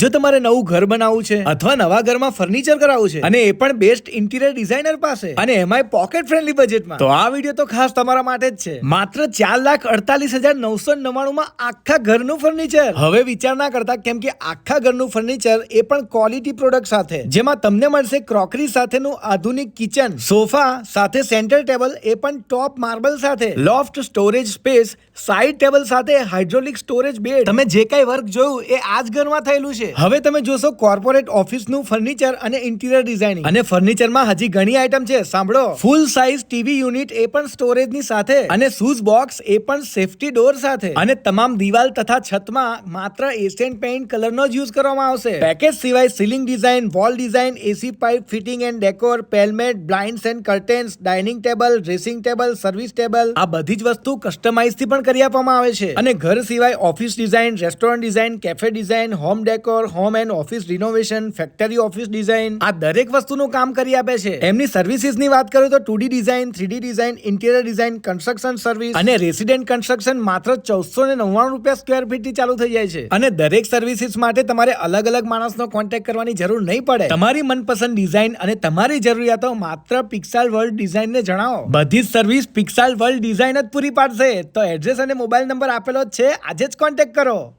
જો તમારે નવું ઘર બનાવવું છે અથવા નવા ઘરમાં ફર્નિચર કરાવવું છે અને એ પણ બેસ્ટ ઇન્ટિરિયર ડિઝાઇનર પાસે અને એમાંય પોકેટ ફ્રેન્ડલી બજેટમાં તો આ વીડિયો તો ખાસ તમારા માટે જ છે. માત્ર ચાર લાખ અડતાલીસ હજાર નવસો નવ્વાણું માં આખા ઘરનું ફર્નિચર હવે વિચાર ના કરતા કેમ કે આખા ઘરનું ફર્નિચર એ પણ ક્વોલિટી પ્રોડક્ટ સાથે. જેમાં તમને મળશે ક્રોકરી સાથેનું આધુનિક કિચન સોફા સાથે સેન્ટર ટેબલ એ પણ ટોપ માર્બલ સાથે. Loft storage space side table સાથે હાઇડ્રોલિક સ્ટોરેજ બેડ તમે જે કઈ વર્ક જોયું એ આ જ ઘરમાં થયેલું છે. હવે તમે જોશો કોર્પોરેટ ઓફિસનું ફર્નિચર અને ઇન્ટિરિયર ડિઝાઇનિંગ અને ફર્નિચરમાં હજી ઘણી આઈટમ છે. સાંભળો. ફૂલ સાઇઝ ટીવી યુનિટ એ પણ સ્ટોરેજની સાથે. અને શૂઝ બોક્સ એ પણ સેફટી ડોર સાથે. અને તમામ દિવાલ તથા છતમાં માત્ર એશિયન પેઇન્ટ કલરનો જ યુઝ કરવામાં આવશે. પેકેજ સિવાય ceiling design wall design AC pipe fitting and decor pelmet blinds and curtains dining table dressing table service table આ બધી જ વસ્તુ કસ્ટમાઇઝથી પણ કરી આપવામાં આવે છે. અને ઘર સિવાય office design restaurant design cafe design home decor home and office renovation, factory office design, આ દરેક વસ્તુનું કામ કરી આપે છે. એમની સર્વિસીસની વાત કરું તો two D design, three design, interior design, construction service અને રેસિડેન્ટ કન્સ્ટ્રક્શન માત્ર ચૌદસો ને નવ્વાણું રૂપિયા સ્ક્વેર ફીટથી ચાલુ થઈ જાય છે. અને દરેક સર્વિસીસ માટે તમારે અલગ અલગ માણસનો કોન્ટેક્ટ કરવાની જરૂર નહીં પડે. તમારી મનપસંદ ડિઝાઇન અને તમારી જરૂરિયાતો માત્ર પિક્સાલ વર્લ્ડ ડિઝાઇન ને જણાવો. બધી જ સર્વિસ પિક્સાલ વર્લ્ડ ડિઝાઇન જ પૂરી પાડશે. તો એડ્રેસ અને મોબાઈલ નંબર આપેલો છે. આજે જ કોન્ટેક્ટ કરો.